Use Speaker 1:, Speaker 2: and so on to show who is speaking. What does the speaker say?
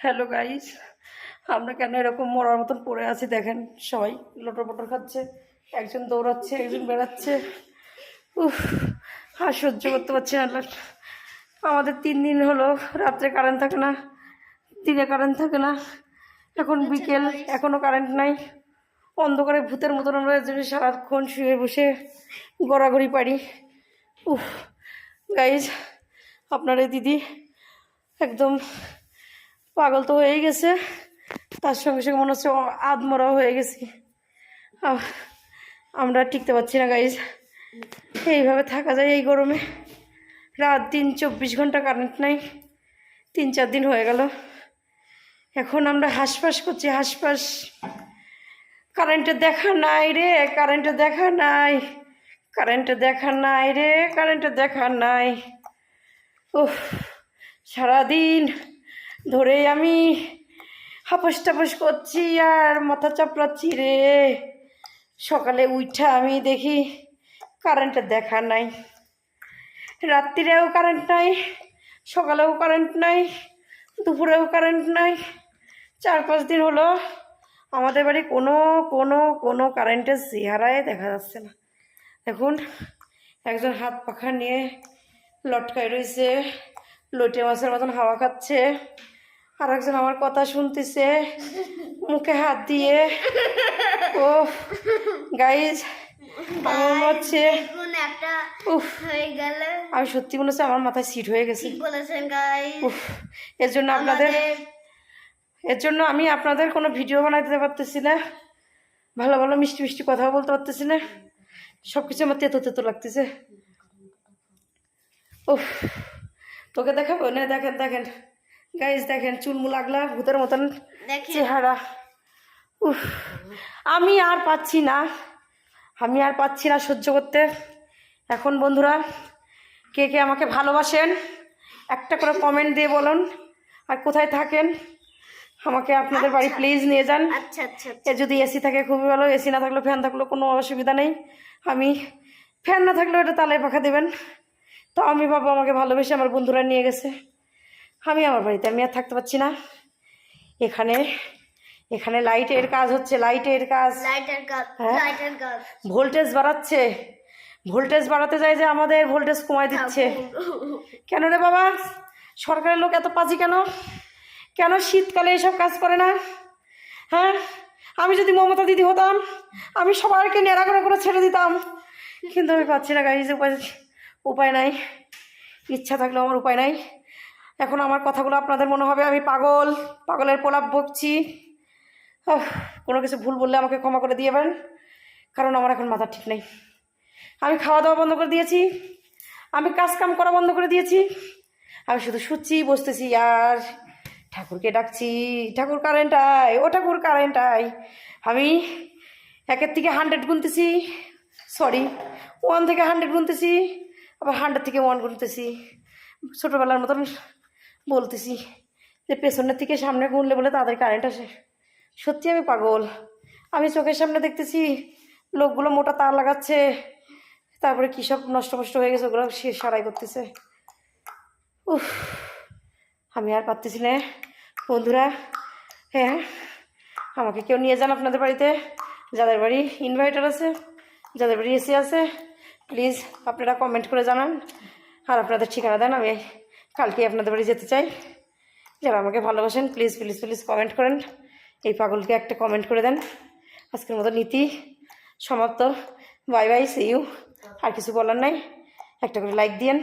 Speaker 1: Hello guys আমরা কেন এরকম মরার মতন পড়ে আছি, দেখেন সবাই। লটর পটর খাচ্ছে, একজন দৌড়াচ্ছে, একজন বেড়াচ্ছে। উফ, আর সহ্য করতে পারছি না আমাদের তিন দিন হলো, রাত্রে কারেন্ট থাকে না, দিনে কারেন্ট থাকে না। এখন বিকেল এখনও কারেন্ট নাই। অন্ধকারে ভূতের মতন আমরা সারাক্ষণ শুয়ে বসে গড়াগড়ি পারি। উফ গাইজ আপনার দিদি একদম পাগল তো হয়ে গেছে। তার সঙ্গে সঙ্গে মনে হচ্ছে আদমরাও হয়ে গেছি। আমরা টিকতে পারছি না গাইজ এইভাবে থাকা যায় এই গরমে। রাত দিন চব্বিশ ঘণ্টা কারেন্ট নাই। তিন চার দিন হয়ে গেল। এখন আমরা হাসপাস করছি হাসপাস কারেন্টের দেখা নাই রে কারেন্টের দেখা নাই। কারেন্টের দেখা নাই রে কারেন্টের দেখা নাই। উফ, সারাদিন ধরে আমি হাপস টাপস করছি আর মাথা চাপড়াচ্ছি রে। সকালে উঠা আমি দেখি কারেন্টের দেখা নাই। রাত্রিরেও কারেন্ট নাই, সকালেও কারেন্ট নাই, দুপুরেও কারেন্ট নাই। চার পাঁচ দিন হলো আমাদের বাড়ি কোনো কোনো কোনো কারেন্টের চেহারায় দেখা যাচ্ছে না। এখন একজন হাত পাখা নিয়ে লটকায় রয়েছে লটে মাছের মতন হাওয়া খাচ্ছে। আর একজন আমার কথা শুনতেছে মুখে হাত দিয়ে। ও গাইজ আমার হচ্ছে? উফ
Speaker 2: হয়ে গেল।
Speaker 1: আমি সত্যি মনে হচ্ছে আমার মাথায় সিট হয়ে গেছে।
Speaker 2: বলেছেন
Speaker 1: উফ এর জন্য আপনাদের এর জন্য আমি আপনাদের কোনো ভিডিও বানাতে পারতেছি না। ভালো ভালো মিষ্টি মিষ্টি কথাও বলতে পারতেছি না। সব কিছু আমার তেতো তেতো লাগতেছে। উফ তোকে দেখাবো? না দেখেন দেখেন। গাইজ দেখেন চুলমুল লাগলা ভূতের মতন চেহারা। উফ আমি আর পাচ্ছি না। আমি আর পাচ্ছি না সহ্য করতে। এখন বন্ধুরা কে কে আমাকে ভালোবাসেন একটা করে কমেন্ট দিয়ে বলুন আর কোথায় থাকেন আমাকে আপনাদের বাড়ি প্লিজ নিয়ে যান।
Speaker 2: আচ্ছা আচ্ছা
Speaker 1: এ যদি এসি থাকে খুবই ভালো এসি না থাকলেও ফ্যান থাকলেও কোনো অসুবিধা নেই। আমি ফ্যান না থাকলেও এটা তালে পাখা দেবেন। তো আমি বাবা আমাকে ভালোবেসে আমার বন্ধুরা নিয়ে গেছে। আমি আমার বাড়িতে আমি আর থাকতে পারছি না। এখানে এখানে লাইটের কাজ হচ্ছে লাইটের কাজ।
Speaker 2: লাইটার কাজ
Speaker 1: হ্যাঁ?
Speaker 2: লাইটার কাজ।
Speaker 1: ভোল্টেজ বাড়াচ্ছে। ভোল্টেজ বাড়াতে যায় যে আমাদের ভোল্টেজ কমায় দিচ্ছে। কেন রে বাবা? সরকারের লোক এত পাজি কেন? কেন শীতকালে এসব কাজ করে না? হ্যাঁ? আমি যদি মমতা দিদি হতাম আমি সবাইকে নেড়া করে করে ছেড়ে দিতাম। কিন্তু আমি পাচ্ছি না গাইজ উপায় উপায় নাই। ইচ্ছা থাকলেও আমার উপায় নাই। এখন আমার কথাগুলো আপনাদের মনে হবে, আমি পাগল, পাগলের প্রলাপ বকছি কোনো কিছু ভুল বললে আমাকে ক্ষমা করে দিয়ে পারেন কারণ আমার এখন মাথা ঠিক নেই। আমি খাওয়া দাওয়া বন্ধ করে দিয়েছি, আমি কাজ কাম করা বন্ধ করে দিয়েছি, আমি শুধু শুচ্ছি, বসতেছি, আর ঠাকুরকে ডাকছি, ঠাকুর কারেন্ট আয় ও ঠাকুর কারেন্ট আয় আমি একের থেকে হান্ড্রেড গুনতেছি সরি ওয়ান থেকে হান্ড্রেড গুনতেছি, আবার হান্ড্রেড থেকে ওয়ান গুনতেছি। ছোটোবেলার মতন বলতেছি যে পেছনের থেকে সামনে গুনলে বলে তাদের কারেন্ট আসে। সত্যি আমি পাগল। আমি চোখের সামনে দেখতেছি লোকগুলো মোটা তার লাগাচ্ছে, তারপরে কী সব নষ্ট নষ্ট হয়ে গেছে ওগুলো সে সারাই করতেছে। উফ, আমি আর পারতেছি না। বন্ধুরা হ্যাঁ আমাকে কেউ নিয়ে যান আপনাদের বাড়িতে। যাদের বাড়ি ইনভার্টার আছে, যাদের বাড়ি এসি আছে প্লিজ আপনারা কমেন্ট করে জানান। আর আপনাদের ঠিকানা দেন আমি কালকে আপনাদের বাড়ি যেতে চাই। যারা আমাকে ভালোবাসেন প্লিজ প্লিজ প্লিজ কমেন্ট করেন। এই পাগলকে একটা কমেন্ট করে দেন। আজকের মতো নীতি সমাপ্ত। বাই বাই সি ইউ আর কিছু বলার নাই। একটা করে লাইক দিয়েন।